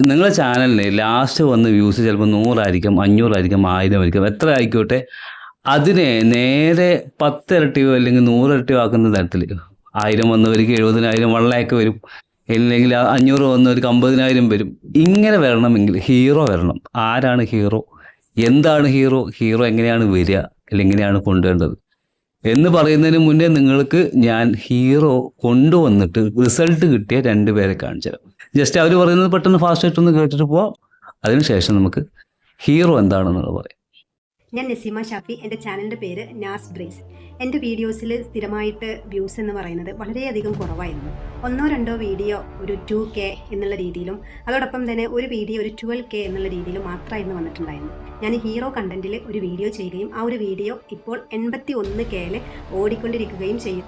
നിങ്ങളെ ചാനലിന് ലാസ്റ്റ് വന്ന് വ്യൂസ് ചിലപ്പോൾ നൂറായിരിക്കും അഞ്ഞൂറായിരിക്കും ആയിരം ആയിരിക്കും എത്ര ആയിക്കോട്ടെ അതിനെ നേരെ പത്തിരട്ടിയോ അല്ലെങ്കിൽ നൂറിരട്ടിയോ ആക്കുന്ന തരത്തിൽ ആയിരം വന്നവർക്ക് എഴുപതിനായിരം വള്ളയൊക്കെ വരും. അല്ലെങ്കിൽ അഞ്ഞൂറ് വന്നവർക്ക് അമ്പതിനായിരം വരും. ഇങ്ങനെ വരണമെങ്കിൽ ഹീറോ വരണം. ആരാണ് ഹീറോ എന്താണ് ഹീറോ ഹീറോ എങ്ങനെയാണ് വരിക? അല്ലെങ്കിൽ എങ്ങനെയാണ് കൊണ്ടുവരേണ്ടത്? എന്ന് പറയുന്നതിന് മുന്നേ നിങ്ങൾക്ക് ഞാൻ ഹീറോ കൊണ്ടുവന്നിട്ട് റിസൾട്ട് കിട്ടിയ രണ്ട് പേരെ കാണിച്ചു തരാം ജസ്റ്റ് അവർ പറയുന്നത് പെട്ടെന്ന് ഫാസ്റ്റ് ആയിട്ട് ഒന്ന് കേട്ടിട്ട് പോവാം. അതിനുശേഷം നമുക്ക് ഹീറോ എന്താണെന്നുള്ളത് പറയാം. ഞാൻ നസീമ ഷാഫി എന്റെ ചാനലിന്റെ പേര് നാസ് ബ്രേസ്. എന്റെ വീഡിയോസിൽ സ്ഥിരമായിട്ട് വ്യൂസ് എന്ന് പറയുന്നത് വളരെയധികം കുറവായിരുന്നു. ഒന്നോ രണ്ടോ വീഡിയോ ഒരു ടു കെ എന്നുള്ള രീതിയിലും അതോടൊപ്പം തന്നെ ഒരു വീഡിയോ ഒരു ട്വൽവ് കെ എന്നുള്ള രീതിയിലും മാത്രമായിരുന്നു വന്നിട്ടുണ്ടായിരുന്നു ഞാൻ ഹീറോ കണ്ടന്റിൽ ഒരു വീഡിയോ ചെയ്യുകയും ആ ഒരു വീഡിയോ ഇപ്പോൾ എൺപത്തി ഒന്ന് കെയിൽ ഓടിക്കൊണ്ടിരിക്കുകയും ചെയ്യും.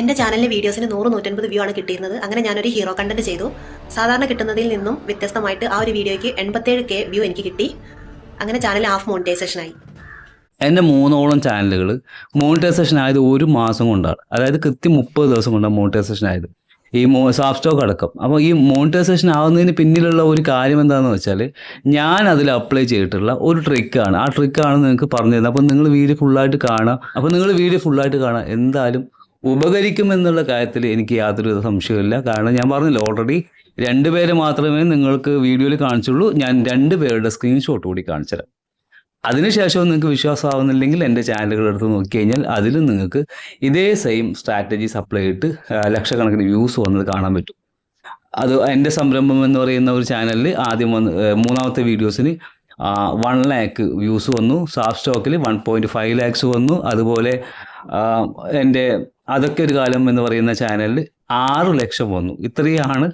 എന്റെ ചാനലിലെ വീഡിയോസിന് നൂറ് നൂറ്റൻപത് വ്യൂ ആണ് കിട്ടിയിരുന്നത്. അങ്ങനെ ഞാനൊരു ഹീറോ കണ്ടന്റ് ചെയ്തു. സാധാരണ കിട്ടുന്നതിൽ നിന്നും വ്യത്യസ്തമായിട്ട് ആ ഒരു വീഡിയോയ്ക്ക് എൺപത്തേഴ് കെ വ്യൂ എനിക്ക് കിട്ടി. അങ്ങനെ ചാനൽ ഹാഫ് മോണിറ്റൈസേഷൻ ആയി എന്റെ മൂന്നോളം ചാനലുകൾ മോണിറ്റൈസേഷൻ ആയത് ഒരു മാസം കൊണ്ടാണ്. അതായത് കൃത്യം മുപ്പത് ദിവസം കൊണ്ടാണ് മോണിറ്റൈസേഷൻ ആയത്. ഈ മോ സാഫ് സ്റ്റോക്ക് അടക്കം. അപ്പോൾ ഈ മോണിറ്റൈസേഷൻ ആവുന്നതിന് പിന്നിലുള്ള ഒരു കാര്യം എന്താണെന്ന് വെച്ചാൽ ഞാൻ അതിൽ അപ്ലൈ ചെയ്തിട്ടുള്ള ഒരു ട്രിക്കാണ് ആ ട്രിക്കാണ് നിങ്ങൾക്ക് പറഞ്ഞു തരുന്നത്. അപ്പോൾ നിങ്ങൾ വീഡിയോ ഫുള്ളായിട്ട് കാണാം. അപ്പോൾ നിങ്ങൾ വീഡിയോ ഫുള്ളായിട്ട് കാണാം. എന്തായാലും ഉപകരിക്കും എന്നുള്ള കാര്യത്തിൽ എനിക്ക് യാതൊരു സംശയമില്ല കാരണം ഞാൻ പറഞ്ഞില്ല ഓൾറെഡി രണ്ട് പേരെ മാത്രമേ നിങ്ങൾക്ക് വീഡിയോയിൽ കാണിച്ചുള്ളൂ. ഞാൻ രണ്ട് പേരുടെ സ്ക്രീൻഷോട്ട് കൂടി കാണിച്ചു തരാം അതിനുശേഷവും നിങ്ങൾക്ക് വിശ്വാസമാവുന്നില്ലെങ്കിൽ എന്റെ ചാനലുകൾ എടുത്ത് നോക്കിക്കഴിഞ്ഞാൽ അതിലും നിങ്ങൾക്ക് ഇതേ സെയിം സ്ട്രാറ്റജീസ് അപ്ലൈ ചെയ്തിട്ട് ലക്ഷക്കണക്കിന് വ്യൂസ് വന്നത് കാണാൻ പറ്റും. അത് എന്റെ സംരംഭം എന്ന് പറയുന്ന ഒരു ചാനലിൽ ആദ്യം വന്ന് മൂന്നാമത്തെ വീഡിയോസിന് വൺ ലാക്ക് വ്യൂസ് വന്നു. സാഫ് സ്റ്റോക്കിൽ വൺ പോയിന്റ് ഫൈവ് ലാക്സ് വന്നു. അതുപോലെ എന്റെ അതൊക്കെ ഒരു കാലം എന്ന് പറയുന്ന ചാനലിൽ ആറ് ലക്ഷം വന്നു. ഇത്രയാണ്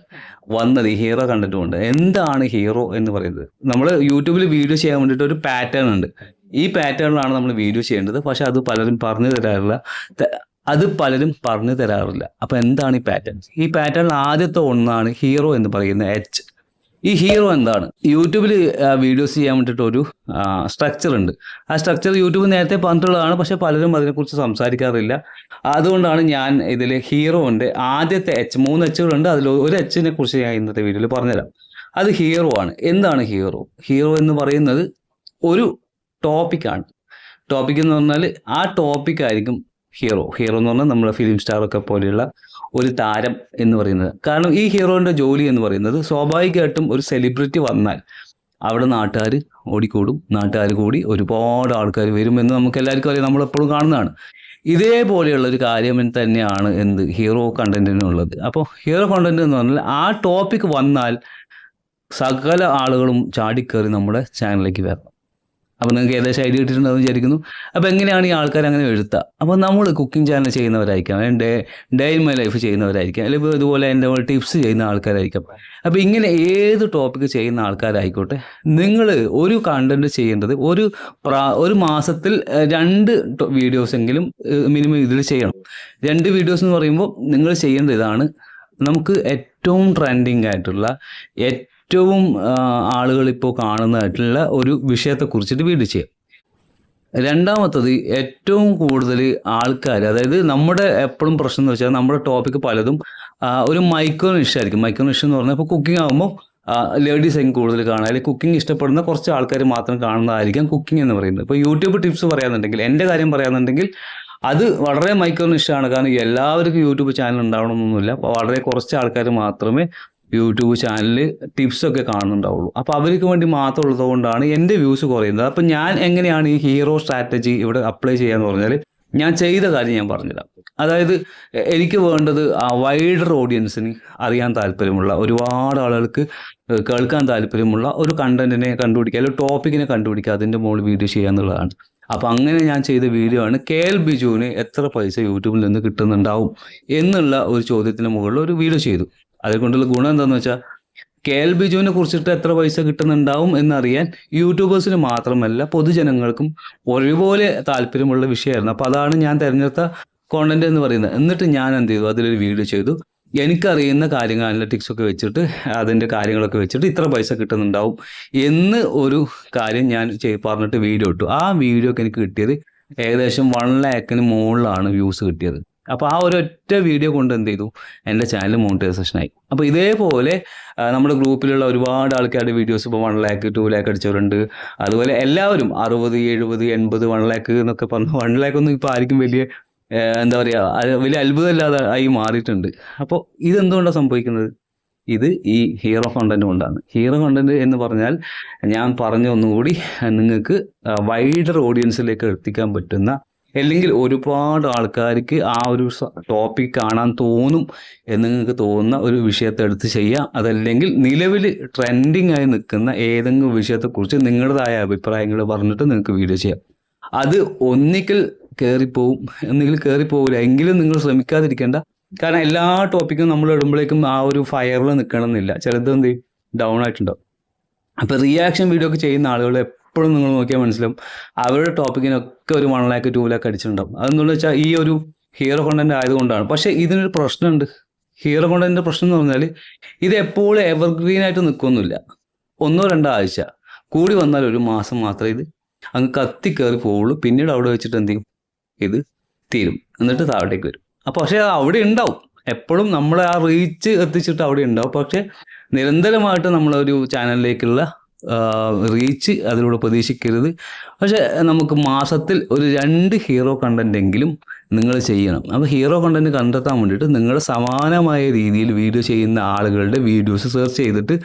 വന്നത്. ഈ ഹീറോ കണ്ടിട്ട് കൊണ്ട് എന്താണ് ഹീറോ എന്ന് പറയുന്നത്? നമ്മൾ യൂട്യൂബിൽ വീഡിയോ ചെയ്യാൻ വേണ്ടിയിട്ട് ഒരു പാറ്റേൺ ഉണ്ട്. ഈ പാറ്റേണിലാണ് നമ്മൾ വീഡിയോ ചെയ്യേണ്ടത്. പക്ഷെ അത് പലരും പറഞ്ഞു തരാറില്ല. അത് പലരും പറഞ്ഞു തരാറില്ല. അപ്പോൾ എന്താണ് ഈ പാറ്റേൺ ഈ പാറ്റേണിൽ ആദ്യത്തെ ഒന്നാണ് ഹീറോ എന്ന് പറയുന്ന എച്ച് ഈ ഹീറോ എന്താണ്? യൂട്യൂബിൽ വീഡിയോസ് ചെയ്യാൻ വേണ്ടിയിട്ട് ഒരു സ്ട്രക്ചർ ഉണ്ട്. ആ സ്ട്രക്ചർ യൂട്യൂബ് നേരത്തെ പറഞ്ഞിട്ടുള്ളതാണ് പക്ഷെ പലരും അതിനെക്കുറിച്ച് സംസാരിക്കാറില്ല. അതുകൊണ്ടാണ് ഞാൻ ഇതിൽ ഹീറോന്റെ ആദ്യത്തെ എച്ച് മൂന്ന് എച്ചുകളുണ്ട് അതിൽ ഒരു എച്ചിനെ കുറിച്ച് ഞാൻ ഇന്നത്തെ വീഡിയോയിൽ പറഞ്ഞുതരാം. അത് ഹീറോ ആണ്. എന്താണ് ഹീറോ? ഹീറോ എന്ന് പറയുന്നത് ഒരു ടോപ്പിക്കാണ് ടോപ്പിക് എന്ന് പറഞ്ഞാൽ ആ ടോപ്പിക് ആയിരിക്കും ഹീറോ ഹീറോ എന്ന് പറഞ്ഞാൽ നമ്മുടെ ഫിലിം സ്റ്റാറൊക്കെ പോലെയുള്ള ഒരു താരം എന്ന് പറയുന്നത്. കാരണം ഈ ഹീറോയുടെ ജോലി എന്ന് പറയുന്നത് സ്വാഭാവികമായിട്ടും ഒരു സെലിബ്രിറ്റി വന്നാൽ അവിടെ നാട്ടുകാർ ഓടിക്കൂടും. നാട്ടുകാർ കൂടി ഒരുപാട് ആൾക്കാർ വരുമെന്ന് നമുക്ക് എല്ലാവർക്കും അറിയാം. നമ്മളെപ്പോഴും കാണുന്നതാണ്. ഇതേപോലെയുള്ള ഒരു കാര്യം തന്നെയാണ് എന്ത്? ഹീറോ കണ്ടന്റിനുള്ളത് അപ്പോൾ ഹീറോ കണ്ടന്റ് എന്ന് പറഞ്ഞാൽ ആ ടോപ്പിക് വന്നാൽ സകല ആളുകളും ചാടിക്കയറി നമ്മുടെ ചാനലിലേക്ക് വരണം. അപ്പോൾ നിങ്ങൾക്ക് ഏകദേശം ഐഡിയ കിട്ടിയിട്ടുണ്ടെന്ന് വിചാരിക്കുന്നു. അപ്പോൾ എങ്ങനെയാണ് ഈ ആൾക്കാർ അങ്ങനെ എഴുത്തുക അപ്പോൾ നമ്മൾ cooking channel ചെയ്യുന്നവരായിരിക്കാം day day in my life ചെയ്യുന്നവരായിരിക്കാം അല്ലെങ്കിൽ ഇതുപോലെ എന്റെ ടിപ്സ് ചെയ്യുന്ന ആൾക്കാരായിരിക്കാം. അപ്പോൾ ഇങ്ങനെ ഏത് ടോപ്പിക്ക് ചെയ്യുന്ന ആൾക്കാരായിക്കോട്ടെ നിങ്ങൾ ഒരു കണ്ടന്റ് ചെയ്യേണ്ടത് ഒരു ഒരു മാസത്തിൽ രണ്ട് വീഡിയോസ് എങ്കിലും മിനിമം ഇതിൽ ചെയ്യണം. രണ്ട് വീഡിയോസ് എന്ന് പറയുമ്പോൾ നിങ്ങൾ ചെയ്യേണ്ട ഇതാണ് നമുക്ക് ഏറ്റവും ട്രെൻഡിങ് ആയിട്ടുള്ള ഏറ്റവും ആളുകൾ ഇപ്പോൾ കാണുന്നതായിട്ടുള്ള ഒരു വിഷയത്തെക്കുറിച്ചിട്ട് വീട് ചെയ്യാം. രണ്ടാമത്തത് ഏറ്റവും കൂടുതൽ ആൾക്കാർ അതായത് നമ്മുടെ എപ്പോഴും പ്രശ്നം എന്ന് വെച്ചാൽ നമ്മുടെ ടോപ്പിക് പലതും ഒരു മൈക്രോ നിഷ് ആയിരിക്കും. മൈക്രോ നിഷ എന്ന് പറഞ്ഞാൽ ഇപ്പോൾ കുക്കിംഗ് ആകുമ്പോൾ ലേഡീസ് ആയിരിക്കും കൂടുതൽ കാണുക. അല്ലെങ്കിൽ കുക്കിംഗ് ഇഷ്ടപ്പെടുന്ന കുറച്ച് ആൾക്കാർ മാത്രം കാണുന്നതായിരിക്കും കുക്കിംഗ് എന്ന് പറയുന്നത്. ഇപ്പോൾ യൂട്യൂബ് ടിപ്സ് പറയാന്നുണ്ടെങ്കിൽ എന്റെ കാര്യം പറയാന്നുണ്ടെങ്കിൽ അത് വളരെ മൈക്രോ നിഷാണ് കാരണം എല്ലാവർക്കും യൂട്യൂബ് ചാനൽ ഉണ്ടാവണമെന്നൊന്നുമില്ല. വളരെ കുറച്ച് ആൾക്കാർ മാത്രമേ യൂട്യൂബ് ചാനലിൽ ടിപ്സൊക്കെ കാണുന്നുണ്ടാവുള്ളൂ. അപ്പോൾ അവർക്ക് വേണ്ടി മാത്രം ഉള്ളതുകൊണ്ടാണ് എന്റെ വ്യൂസ് കുറയുന്നത്. അപ്പോൾ ഞാൻ എങ്ങനെയാണ് ഈ ഹീറോ സ്ട്രാറ്റജി ഇവിടെ അപ്ലൈ ചെയ്യാന്ന് പറഞ്ഞാൽ ഞാൻ ചെയ്ത കാര്യം ഞാൻ പറഞ്ഞുതരാം. അതായത് എനിക്ക് വേണ്ടത് ആ വൈഡർ ഓഡിയൻസിന് അറിയാൻ താല്പര്യമുള്ള ഒരുപാട് ആളുകൾക്ക് കേൾക്കാൻ താല്പര്യമുള്ള ഒരു കണ്ടന്റിനെ കണ്ടുപിടിക്കുക അല്ലെങ്കിൽ ടോപ്പിക്കിനെ കണ്ടുപിടിക്കുക അതിന്റെ മുകളിൽ വീഡിയോ ചെയ്യുക എന്നുള്ളതാണ്. അപ്പോൾ അങ്ങനെ ഞാൻ ചെയ്ത വീഡിയോ ആണ് കെ എൽ ബിജുവിന് എത്ര പൈസ യൂട്യൂബിൽ നിന്ന് കിട്ടുന്നുണ്ടാവും എന്നുള്ള ഒരു ചോദ്യത്തിന് മുകളിൽ ഒരു വീഡിയോ ചെയ്തു. അതുകൊണ്ടുള്ള ഗുണം എന്താണെന്ന് വെച്ചാൽ കെ എൽ ബിജുവിനെ കുറിച്ചിട്ട് എത്ര പൈസ കിട്ടുന്നുണ്ടാവും എന്നറിയാൻ യൂട്യൂബേഴ്സിന് മാത്രമല്ല പൊതുജനങ്ങൾക്കും ഒരുപോലെ താല്പര്യമുള്ള വിഷയമായിരുന്നു. അപ്പോൾ അതാണ് ഞാൻ തിരഞ്ഞെടുത്ത കോണ്ടന്റ് എന്ന് പറയുന്നത്. എന്നിട്ട് ഞാൻ എന്ത് ചെയ്തു? അതിലൊരു വീഡിയോ ചെയ്തു. എനിക്കറിയുന്ന കാര്യങ്ങൾ അനലറ്റിക്സ് ഒക്കെ വെച്ചിട്ട് അതിന്റെ കാര്യങ്ങളൊക്കെ വെച്ചിട്ട് ഇത്ര പൈസ കിട്ടുന്നുണ്ടാവും എന്ന് ഒരു കാര്യം ഞാൻ പറഞ്ഞിട്ട് വീഡിയോ ഇട്ടു. ആ വീഡിയോക്ക് എനിക്ക് കിട്ടിയത് ഏകദേശം വൺ ലാക്കിന് മുകളിലാണ് വ്യൂസ് കിട്ടിയത്. അപ്പോൾ ആ ഒരു ഒറ്റ വീഡിയോ കൊണ്ട് എന്ത് ചെയ്തു? എന്റെ ചാനൽ മോണിറ്റൈസേഷൻ ആയി. അപ്പോൾ ഇതേപോലെ നമ്മുടെ ഗ്രൂപ്പിലുള്ള ഒരുപാട് ആൾക്കാരുടെ വീഡിയോസ് ഇപ്പോൾ വൺ ലാക്ക് ടു ലാക്ക് അടിച്ചവരുണ്ട്. അതുപോലെ എല്ലാവരും അറുപത് എഴുപത് എൺപത് വൺ ലാക്ക് എന്നൊക്കെ പറഞ്ഞു വൺ ലാക്ക് ഒന്നും ഇപ്പോൾ ആർക്കും വലിയ എന്താ പറയുക വലിയ അത്ഭുതമില്ലാതെ ആയി മാറിയിട്ടുണ്ട്. അപ്പോൾ ഇതെന്തുകൊണ്ടാണ് സംഭവിക്കുന്നത്? ഇത് ഈ ഹീറോ കണ്ടന്റ് കൊണ്ടാണ്. ഹീറോ കണ്ടന്റ് എന്ന് പറഞ്ഞാൽ ഞാൻ പറഞ്ഞ ഒന്നുകൂടി നിങ്ങൾക്ക് വൈഡർ ഓഡിയൻസിലേക്ക് എത്തിക്കാൻ പറ്റുന്ന അല്ലെങ്കിൽ ഒരുപാട് ആൾക്കാർക്ക് ആ ഒരു ടോപ്പിക് കാണാൻ തോന്നും എന്ന് നിങ്ങൾക്ക് തോന്നുന്ന ഒരു വിഷയത്തെ എടുത്ത് ചെയ്യാം. അതല്ലെങ്കിൽ നിലവിൽ ട്രെൻഡിങ് ആയി നിൽക്കുന്ന ഏതെങ്കിലും വിഷയത്തെക്കുറിച്ച് നിങ്ങളുടേതായ അഭിപ്രായങ്ങൾ പറഞ്ഞിട്ട് നിങ്ങൾക്ക് വീഡിയോ ചെയ്യാം. അത് ഒന്നിക്കൽ കയറിപ്പോവും എന്തെങ്കിലും കയറിപ്പോവില്ല എങ്കിലും നിങ്ങൾ ശ്രമിക്കാതിരിക്കേണ്ട. കാരണം എല്ലാ ടോപ്പിക്കും നമ്മൾ ഇടുമ്പോഴേക്കും ആ ഒരു ഫയറിൽ നിൽക്കണമെന്നില്ല. ചിലത് എന്ത് ഡൗൺ ആയിട്ടുണ്ടാവും. അപ്പോൾ റിയാക്ഷൻ വീഡിയോ ഒക്കെ ചെയ്യുന്ന ആളുകൾ എപ്പോഴും നിങ്ങൾ നോക്കിയാൽ മനസ്സിലാവും. അവരുടെ ടോപ്പിക്കിനൊക്കെ ഒരു വൺ ലാക്ക് ടു ലാക്ക് അടിച്ചിട്ടുണ്ടാവും. അതെന്താണെന്ന് വെച്ചാൽ ഈ ഒരു ഹീറോ കോണ്ടന്റ് ആയതുകൊണ്ടാണ്. പക്ഷേ ഇതിനൊരു പ്രശ്നമുണ്ട്. ഹീറോ കോണ്ടന്റിന്റെ പ്രശ്നം എന്ന് പറഞ്ഞാൽ ഇത് എപ്പോഴും എവർഗ്രീൻ ആയിട്ട് നിൽക്കൊന്നുമില്ല ഒന്നോ രണ്ടോ ആഴ്ച. കൂടി വന്നാൽ ഒരു മാസം മാത്രമേ ഇത് അങ്ങ് കത്തി കയറി പോവുള്ളൂ. പിന്നീട് അവിടെ വെച്ചിട്ട് എന്ത് ചെയ്യും? ഇത് തീരും. എന്നിട്ട് താഴത്തേക്ക് വരും. അപ്പോൾ പക്ഷേ അവിടെ ഉണ്ടാവും. എപ്പോഴും നമ്മളെ ആ റീച്ച് എത്തിച്ചിട്ട് അവിടെ ഉണ്ടാവും. പക്ഷേ നിരന്തരമായിട്ട് നമ്മളൊരു ചാനലിലേക്കുള്ള റീച്ച് അതിലൂടെ പ്രതീക്ഷിക്കരുത്. പക്ഷേ നമുക്ക് മാസത്തിൽ ഒരു രണ്ട് ഹീറോ കണ്ടന്റെങ്കിലും നിങ്ങൾ ചെയ്യണം. അപ്പോൾ ഹീറോ കണ്ടന്റ് കണ്ടെത്താൻ വേണ്ടിയിട്ട് നിങ്ങൾ സമാനമായ രീതിയിൽ വീഡിയോ ചെയ്യുന്ന ആളുകളുടെ വീഡിയോസ് സെർച്ച് ചെയ്തിട്ട്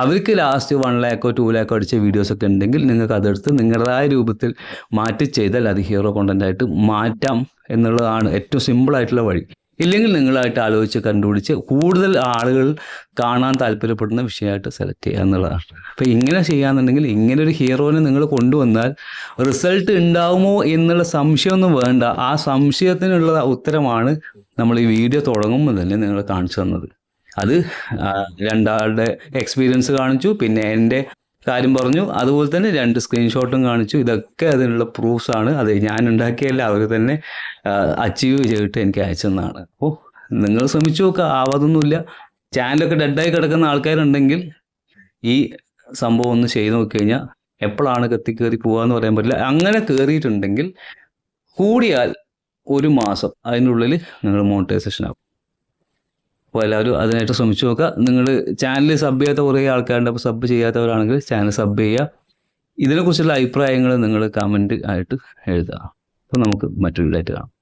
അവർക്ക് ലാസ്റ്റ് വൺ ലാക്കോ ടു ലാക്കോ അടിച്ച വീഡിയോസ് ഒക്കെ ഉണ്ടെങ്കിൽ നിങ്ങൾക്ക് അതെടുത്ത് നിങ്ങളുടേതായ രൂപത്തിൽ മാറ്റി ചെയ്താൽ അത് ഹീറോ ആയിട്ട് മാറ്റാം എന്നുള്ളതാണ് ഏറ്റവും സിമ്പിളായിട്ടുള്ള വഴി. ഇല്ലെങ്കിൽ നിങ്ങളായിട്ട് ആലോചിച്ച് കണ്ടുപിടിച്ച് കൂടുതൽ ആളുകൾ കാണാൻ താല്പര്യപ്പെടുന്ന വിഷയമായിട്ട് സെലക്ട് ചെയ്യുക എന്നുള്ളതാണ്. അപ്പോൾ ഇങ്ങനെ ചെയ്യാന്നുണ്ടെങ്കിൽ ഇങ്ങനെ ഒരു ഹീറോനെ നിങ്ങൾ കൊണ്ടുവന്നാൽ റിസൾട്ട് ഉണ്ടാവുമോ എന്നുള്ള സംശയമൊന്നും വേണ്ട. ആ സംശയത്തിനുള്ള ഉത്തരമാണ് നമ്മൾ ഈ വീഡിയോ തുടങ്ങുമ്പോൾ തന്നെ നിങ്ങൾ കാണിച്ചു തന്നത്. അത് രണ്ടാളുടെ എക്സ്പീരിയൻസ് കാണിച്ചു പിന്നെ എന്റെ കാര്യം പറഞ്ഞു. അതുപോലെ തന്നെ രണ്ട് സ്ക്രീൻഷോട്ടും കാണിച്ചു. ഇതൊക്കെ അതിനുള്ള പ്രൂഫ്സ് ആണ്. അത് ഞാൻ ഉണ്ടാക്കിയല്ല അവർ തന്നെ അച്ചീവ് ചെയ്തിട്ട് എനിക്ക് അയച്ചെന്നാണ് ഓ നിങ്ങൾ ശ്രമിച്ചു നോക്കുക ആവാതൊന്നുമില്ല. ചാനലൊക്കെ ഡെഡായി കിടക്കുന്ന ആൾക്കാരുണ്ടെങ്കിൽ ഈ സംഭവം ഒന്ന് ചെയ്തു നോക്കി കഴിഞ്ഞാൽ എപ്പോഴാണ് കത്തി കയറി പോകാന്ന് പറയാൻ പറ്റില്ല. അങ്ങനെ കയറിയിട്ടുണ്ടെങ്കിൽ കൂടിയാൽ ഒരു മാസം അതിനുള്ളിൽ നിങ്ങൾ മോണിറ്റൈസേഷൻ ആവും. അപ്പോൾ എല്ലാവരും അതിനായിട്ട് ശ്രമിച്ചു നോക്കുക. നിങ്ങൾ ചാനൽ സബ് ചെയ്യാത്ത കുറേ ആൾക്കാരുണ്ട്. അപ്പോൾ സബ് ചെയ്യാത്തവരാണെങ്കിൽ ചാനൽ സബ് ചെയ്യുക. ഇതിനെക്കുറിച്ചുള്ള അഭിപ്രായങ്ങൾ നിങ്ങൾ കമന്റ് ആയിട്ട് എഴുതുക. അപ്പോൾ നമുക്ക് മറ്റൊരു ആയിട്ട് കാണാം.